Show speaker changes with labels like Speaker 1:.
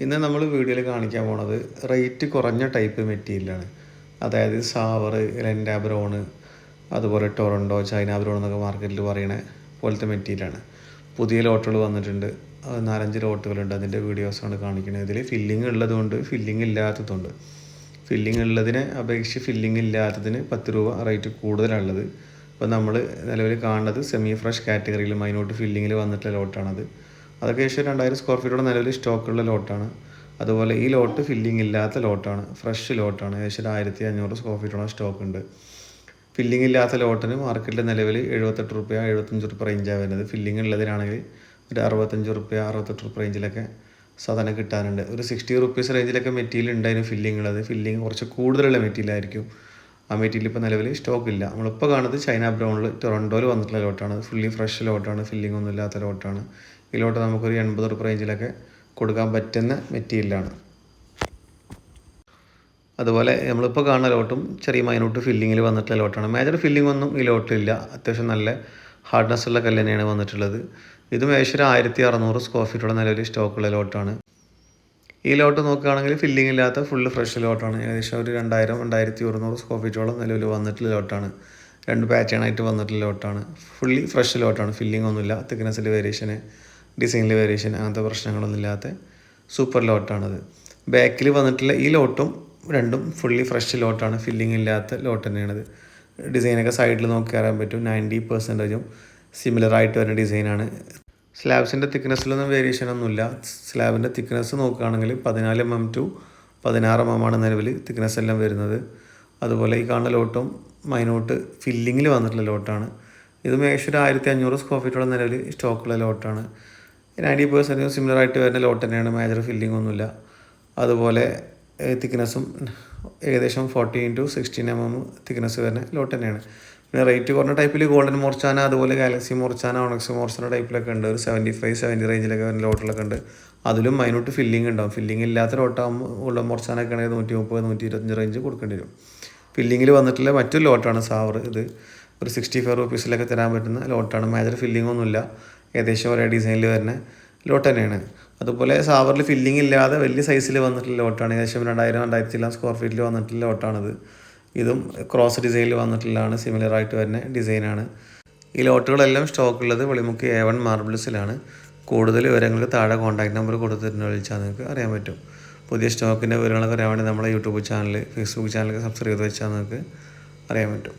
Speaker 1: ഇന്ന് നമ്മൾ വീഡിയോയിൽ കാണിക്കാൻ പോണത് റേറ്റ് കുറഞ്ഞ ടൈപ്പ് മെറ്റീരിയലാണ് അതായത് സാവർ ലെൻഡ ബ്രോണ് അതുപോലെ ടൊറൻഡോ ചൈന ബ്രോൺ എന്നൊക്കെ മാർക്കറ്റിൽ പറയണ പോലത്തെ മെറ്റീരിയലാണ് പുതിയ ലോട്ടുകൾ വന്നിട്ടുണ്ട്. നാലഞ്ച് ലോട്ടുകളുണ്ട് അതിന്റെ വീഡിയോസാണ് കാണിക്കുന്നത് ഇതിൽ ഫില്ലിംഗ് ഉള്ളതുകൊണ്ട് ഫില്ലിംഗ് ഇല്ലാത്തതുണ്ട് ഫില്ലിംഗ് ഉള്ളതിനെ അപേക്ഷിച്ച് ഫില്ലിംഗ് ഇല്ലാത്തതിന് പത്ത് രൂപ റേറ്റ് കൂടുതലുള്ളത് അപ്പോൾ നമ്മൾ നിലവിൽ കാണുന്നത് സെമി ഫ്രഷ് കാറ്റഗറിയിൽ മൈനോട്ട് ഫില്ലിങ്ങിൽ വന്നിട്ടുള്ള ലോട്ടാണത് അതൊക്കെ ഏകദേശം രണ്ടായിരം സ്ക്വയർ ഫീറ്റോടെ നിലവിൽ സ്റ്റോക്കുള്ള ലോട്ടാണ് അതുപോലെ ഈ ലോട്ട് ഫില്ലിംഗ് ഇല്ലാത്ത ലോട്ടാണ് ഫ്രഷ് ലോട്ടാണ് ഏകദേശം ഒരു ആയിരത്തി അഞ്ഞൂറ് സ്ക്വയർ ഫീറ്റോളം സ്റ്റോക്ക് ഉണ്ട്. ഫില്ലിംഗ് ഇല്ലാത്ത ലോട്ടിന് മാർക്കറ്റിൽ നിലവിൽ എഴുപത്തെട്ട് റുപ്യ എഴുപത്തഞ്ച് റുപ്യ റേഞ്ചാണ് വരുന്നത്. ഫില്ലിംഗ് ഉള്ളതിനാണെങ്കിൽ ഒരു അറുപത്തഞ്ച് റുപ്യ അറുപത്തെട്ട് റുപ്യ റേഞ്ചിലൊക്കെ സാധനം കിട്ടാനുണ്ട് ഒരു സിക്സ്റ്റി റുപ്പീസ് റേഞ്ചിലൊക്കെ മെറ്റീരിയൽ ഉണ്ടായിരുന്നു ഫില്ലിംഗ് ഉള്ളത്. ഫില്ലിംഗ് കുറച്ച് കൂടുതലുള്ള മെറ്റീരിയൽ ആയിരിക്കും. ആ മെറ്റീരിയൽ ഇപ്പോൾ നിലവിൽ സ്റ്റോക്ക് ഇല്ല. നമ്മളിപ്പോൾ കാണുന്നത് ചൈന ബ്രൗണിൽ ടൊറൻഡോയിൽ വന്നിട്ടുള്ള ലോട്ടാണ് ഫുള്ളി ഫ്രഷ് ലോട്ടാണ് ഫില്ലിംഗ് ഒന്നും ഇല്ലാത്ത ലോട്ടാണ് ഈ ലോട്ട് നമുക്കൊരു എൺപത് റുപ്യ റേഞ്ചിലൊക്കെ കൊടുക്കാൻ പറ്റുന്ന മെറ്റീരിയലാണ് അതുപോലെ നമ്മളിപ്പോൾ കാണുന്ന ലോട്ടും ചെറിയ മൈനോട്ട് ഫില്ലിങ്ങിൽ വന്നിട്ടുള്ള ലോട്ടാണ് മേജർ ഫില്ലിംഗ് ഒന്നും ഈ ലോട്ടില്ല അത്യാവശ്യം നല്ല ഹാർഡ്നെസ് ഉള്ള കല്ല് തന്നെയാണ് വന്നിട്ടുള്ളത്. ഇതും ഏകദേശം ഒരു ആയിരത്തി അറുന്നൂറ് സ്ക്വയർ ഫീറ്റോടെ നിലവിൽ സ്റ്റോക്കുള്ള ലോട്ടാണ് ഈ ലോട്ട് നോക്കുകയാണെങ്കിൽ ഫില്ലിംഗ് ഇല്ലാത്ത ഫുള്ള് ഫ്രഷ് ലോട്ടാണ്. ഏകദേശം ഒരു രണ്ടായിരം രണ്ടായിരത്തി ഒരുന്നൂറ് സ്ക്വയർ ഫീറ്റോളം നിലവിൽ വന്നിട്ടുള്ള ലോട്ടാണ്. രണ്ട് പാറ്റേൺ ആയിട്ട് വന്നിട്ടുള്ള ലോട്ടാണ്. ഫുള്ളി ഫ്രഷ് ലോട്ടാണ്. ഫില്ലിംഗ് ഒന്നുമില്ല. തിക്നെസ്സിൽ വേരിയേഷന് ഡിസൈനിൽ വേരിയേഷൻ അങ്ങനത്തെ പ്രശ്നങ്ങളൊന്നും ഇല്ലാത്ത സൂപ്പർ ലോട്ടാണത്. ബാക്കിൽ വന്നിട്ടുള്ള ഈ ലോട്ടും രണ്ടും ഫുള്ളി ഫ്രഷ് ലോട്ടാണ്. ഫില്ലിംഗ് ഇല്ലാത്ത ലോട്ട് തന്നെയാണത്. ഡിസൈനൊക്കെ സൈഡിൽ നോക്കി അറിയാൻ പറ്റും. നയന്റി പെർസെന്റേജും സിമിലർ ആയിട്ട് വരുന്ന ഡിസൈനാണ് സ്ലാബ്സിന്റെ തിക്നെസ്സിലൊന്നും വേരിയേഷൻ ഒന്നുമില്ല സ്ലാബിന്റെ തിക്നെസ് നോക്കുകയാണെങ്കിൽ പതിനാല് എം എം ടു പതിനാറ് എം എം ആണ് നിലവിൽ തിക്നെസ് എല്ലാം വരുന്നത്. അതുപോലെ ഈ കാണുന്ന ലോട്ടും മൈനോട്ട് ഫില്ലിങ്ങിൽ വന്നിട്ടുള്ള ലോട്ടാണ്. ഇത് ഏകദേശം ഒരു ആയിരത്തി അഞ്ഞൂറ് സ്ക്വയർ ഫീറ്റോളം നിലവിൽ സ്റ്റോക്കുള്ള ലോട്ടാണ്. നയന്റി പെർസെന്റ് സിമിലർ ആയിട്ട് വരുന്ന ലോട്ട് തന്നെയാണ്. മേജർ ഫില്ലിംഗ് ഒന്നുമില്ല. അതുപോലെ തിക്നെസ്സും ഏകദേശം fourteen to sixteen M M thickness വരുന്ന ലോട്ട് തന്നെയാണ്. പിന്നെ റേറ്റ് കുറഞ്ഞ ടൈപ്പിൽ ഗോൾഡൻ മോർച്ചാന അതുപോലെ ഗാലക്സി മോർച്ചാന ഓണക്സ് മോർച്ചാന ടൈപ്പിലൊക്കെ ഉണ്ട്. ഒരു സെവന്റി ഫൈവ് സെവന്റി റേഞ്ചിലൊക്കെ വരുന്ന ലോട്ടിലൊക്കെ ഉണ്ട്. അതിലും അതിനോട്ട് ഫില്ലിംഗ് ഉണ്ടാവും. ഫില്ലിംഗ് ഇല്ലാത്ത ലോട്ടാകുമ്പോൾ ഗോൾഡൻ മോർച്ചാനൊക്കെ ആണെങ്കിൽ നൂറ്റി മുപ്പത് നൂറ്റി ഇരുപത്തഞ്ച് റേഞ്ച് കൊടുക്കേണ്ടി വരും. ഫില്ലിങ്ങിൽ വന്നിട്ടുള്ള മറ്റൊരു ലോട്ടാണ് സാവർ ഇത് ഒരു സിക്സ്റ്റി ഫൈവ് റുപ്പീസിലൊക്കെ തരാൻ പറ്റുന്ന ലോട്ടാണ് മേജർ ഫില്ലിംഗ് ഒന്നുമില്ല. ഏകദേശം ഒരേ ഡിസൈനിൽ വരുന്ന ലോട്ട് തന്നെയാണ്. അതുപോലെ സാവറിൽ ഫില്ലിംഗ് ഇല്ലാതെ വലിയ സൈസിൽ വന്നിട്ടുള്ള ലോട്ടാണ് ഏകദേശം രണ്ടായിരം രണ്ടായിരത്തി എല്ലാം സ്ക്വയർ ഫീറ്റിൽ വന്നിട്ടുള്ള ലോട്ടാണിത് ഇതും ക്രോസ് ഡിസൈനിൽ വന്നിട്ടുള്ളതാണ് സിമിലർ ആയിട്ട് വരുന്ന ഡിസൈനാണ് ഈ ലോട്ടുകളെല്ലാം സ്റ്റോക്കുള്ളത് വെളിമുക്ക് എ വൺ മാർബിൾസിലാണ് കൂടുതൽ വിവരങ്ങൾക്ക് താഴെ കോൺടാക്ട് നമ്പർ കൊടുത്തിട്ടുണ്ട് വിളിച്ചാൽ നിങ്ങൾക്ക് അറിയാൻ പറ്റും. പുതിയ സ്റ്റോക്കിന്റെ വിവരങ്ങളൊക്കെ അറിയാൻ വേണ്ടി നമ്മളെ യൂട്യൂബ് ചാനൽ ഫേസ്ബുക്ക് ചാനലൊക്കെ സബ്സ്ക്രൈബ് ചെയ്ത് വെച്ചാൽ നിങ്ങൾക്ക് അറിയാൻ പറ്റും.